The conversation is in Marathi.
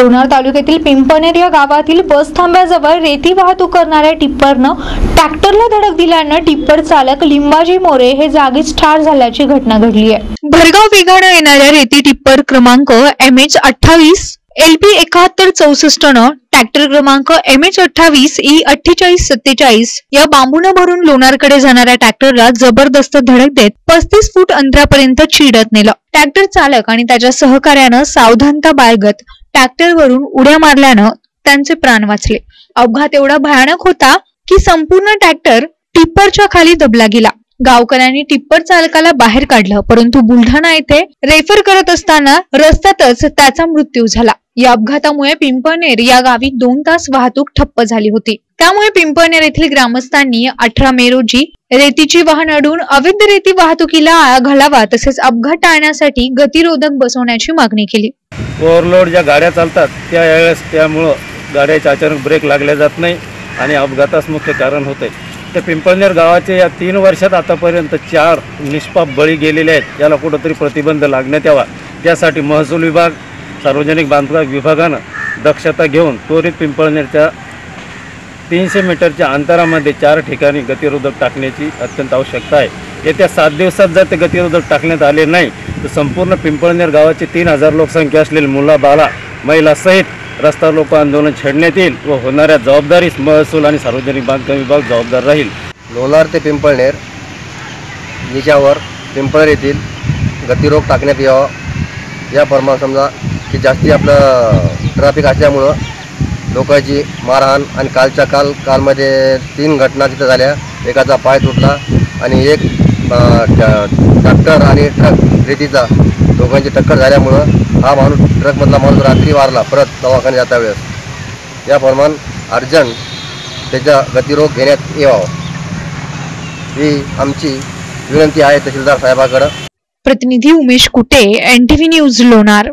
लोणार तालुक्यातील पिंपनेर या गावातील बस थांब्याजवळ रेती वाहतूक करणाऱ्या टिप्परनं ट्रॅक्टरला धडक दिल्यानं टिप्पर चालक लिंबाजी मोरे हे जागीच ठार झाल्याची घटना घडली आहे. भरगाव वेगानं येणाऱ्या रेती टिप्पर क्रमांक एम एच अठ्ठावीस एल पी एकाहत्तर चौसष्ट न ट्रॅक्टर क्रमांक एम एच अठ्ठावीस ई अठ्ठेचाळीस सत्तेचाळीस या बांबून भरून लोणारकडे जाणाऱ्या ट्रॅक्टरला जबरदस्त धडक देत पस्तीस फूट अंतरापर्यंत चिडत नेलं. ट्रॅक्टर चालक आणि त्याच्या सहकार्यानं सावधानता बाळगत ट्रॅक्टरवरून उड्या मारल्यानं त्यांचे प्राण वाचले. अपघात एवढा भयानक होता की संपूर्ण ट्रॅक्टर टिप्परच्या खाली दबला गेला. गावकऱ्यांनी टिप्पर चालकाला बाहेर काढलं परंतु बुलढाणा येथे रेफर करत असताना रस्त्यातच त्याचा मृत्यू झाला. या अपघातामुळे पिंपळनेर या गावी दोन तास वाहतूक ठप्प झाली होती. त्यामुळे पिंपळनेर येथील ग्रामस्थांनी अठरा मे रोजी रेतीची वाहन अडून अवैध रेती वाहतुकीला आळा घालावा तसेच अपघात टाळण्यासाठी गतिरोधक बसवण्याची मागणी केली. ओव्हरलोड ज्या गाड्या चालतात त्या वेळेस त्यामुळं गाड्याचे अचानक ब्रेक लागले जात नाही आणि अपघातास मुख्य कारण होते तर पिंपळनेर गावाचे या तीन वर्षात आतापर्यंत चार निष्पाप बळी गेलेले आहेत. याला कुठंतरी प्रतिबंध लागण्यात यावा. त्यासाठी महसूल विभाग सार्वजनिक बांधकाम विभागानं दक्षता घेऊन त्वरित पिंपळनेरच्या तीनशे मीटरच्या अंतरामध्ये चार ठिकाणी गतिरोधक टाकण्याची अत्यंत आवश्यकता आहे. येत्या सात दिवसात जर ते गतिरोधक टाकण्यात आले नाही तर संपूर्ण पिंपळनेर गावाची तीन हजार लोकसंख्या असलेली मुला बाला महिलासहित रस्ता रोको आंदोलन छेडण्यात येईल व होणाऱ्या जबाबदारीस महसूल आणि सार्वजनिक बांधकाम विभाग जबाबदार राहील. लोणार ते पिंपळनेर निच्यावर पिंपळनेर येथील गतिरोध टाकण्यात यावा. या प्रमाण समजा की जास्ती आपलं ट्रॅफिक असल्यामुळं लोकांची मारहाण आणि कालच्या काल कालमध्ये तीन घटना तिथं झाल्या. एकाचा पाय तुटला आणि एक ट्रॅक्टर आणि ट्रक रेतीचा दोघांची टक्कर झाल्यामुळं हा माणूस ट्रकमधला माणूस रात्री वारला परत दवाखान्यात जाता वेळेस. या प्रमाण अर्जंट त्याचा गतिरोध घेण्यात यावा. ही आमची विनंती आहे तहसीलदार साहेबाकडं. प्रतिनिधी उमेश कुटे एनटीव्ही न्यूज लोणार.